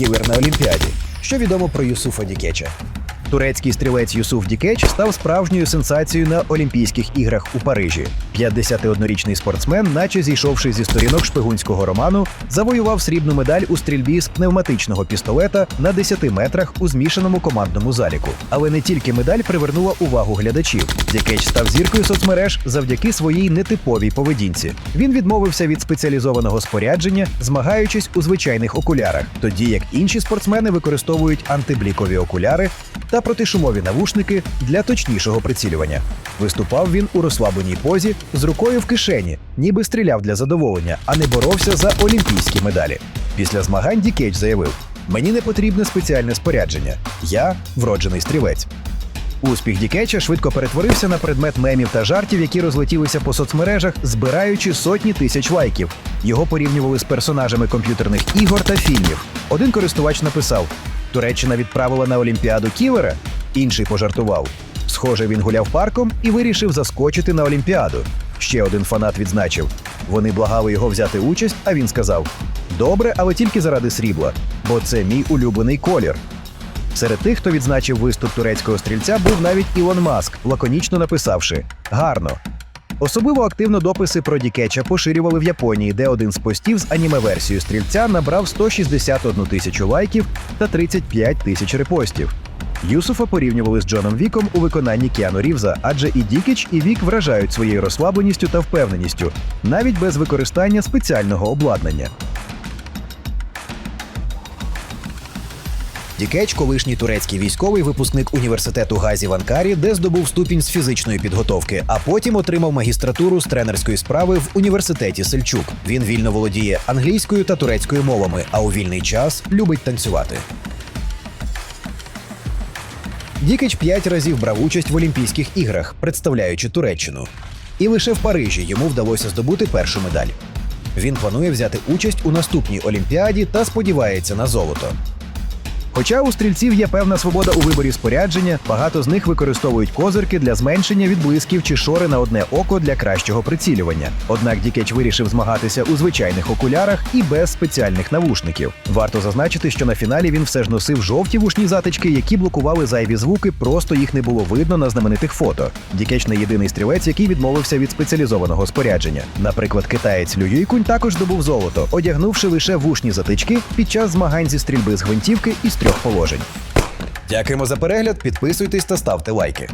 кілер на Олімпіаді. Що відомо про Юсуфа Дікеча? Турецький стрілець Юсуф Дікеч став справжньою сенсацією на Олімпійських іграх у Парижі. 51-річний спортсмен, наче зійшовши зі сторінок шпигунського роману, завоював срібну медаль у стрільбі з пневматичного пістолета на 10 метрах у змішаному командному заліку. Але не тільки медаль привернула увагу глядачів. Дікеч став зіркою соцмереж завдяки своїй нетиповій поведінці. Він відмовився від спеціалізованого спорядження, змагаючись у звичайних окулярах, тоді як інші спортсмени використовують антиблікові окуляри та протишумові навушники для точнішого прицілювання. Виступав він у розслабленій позі з рукою в кишені, ніби стріляв для задоволення, а не боровся за олімпійські медалі. Після змагань Дікеч заявив: Мені не потрібне спеціальне спорядження. Я вроджений стрілець. Успіх Дікеча швидко перетворився на предмет мемів та жартів, які розлетілися по соцмережах, збираючи сотні тисяч лайків. Його порівнювали з персонажами комп'ютерних ігор та фільмів. Один користувач написав: Туреччина відправила на Олімпіаду кілера. Інший пожартував. Схоже, він гуляв парком і вирішив заскочити на Олімпіаду. Ще один фанат відзначив: вони благали його взяти участь, а він сказав: Добре, але тільки заради срібла, бо це мій улюблений колір. Серед тих, хто відзначив виступ турецького стрільця, був навіть Ілон Маск, лаконічно написавши Гарно. Особливо активно дописи про Дікеча поширювали в Японії, де один з постів з аніме-версією стрільця набрав 161 тисячу лайків та 35 тисяч репостів. Юсуфа порівнювали з Джоном Віком у виконанні Кіану Рівза, адже і Дікіч, і Вік вражають своєю розслабленістю та впевненістю, навіть без використання спеціального обладнання. Дікеч, колишній турецький військовий випускник університету Газі в Анкарі, де здобув ступінь з фізичної підготовки, а потім отримав магістратуру з тренерської справи в університеті Сельчук. Він вільно володіє англійською та турецькою мовами, а у вільний час любить танцювати. Дікеч п'ять разів брав участь в Олімпійських іграх, представляючи Туреччину. І лише в Парижі йому вдалося здобути першу медаль. Він планує взяти участь у наступній Олімпіаді та сподівається на золото. Хоча у стрільців є певна свобода у виборі спорядження, багато з них використовують козирки для зменшення відблисків чи шори на одне око для кращого прицілювання. Однак Дікеч вирішив змагатися у звичайних окулярах і без спеціальних навушників. Варто зазначити, що на фіналі він все ж носив жовті вушні затички, які блокували зайві звуки, просто їх не було видно на знаменитих фото. Дікеч не єдиний стрілець, який відмовився від спеціалізованого спорядження. Наприклад, китаєць Лю Юйкунь також здобув золото, одягнувши лише вушні затички під час змагань зі стрільби з гвинтівки із трьох положень. Дякуємо за перегляд, підписуйтесь та ставте лайки.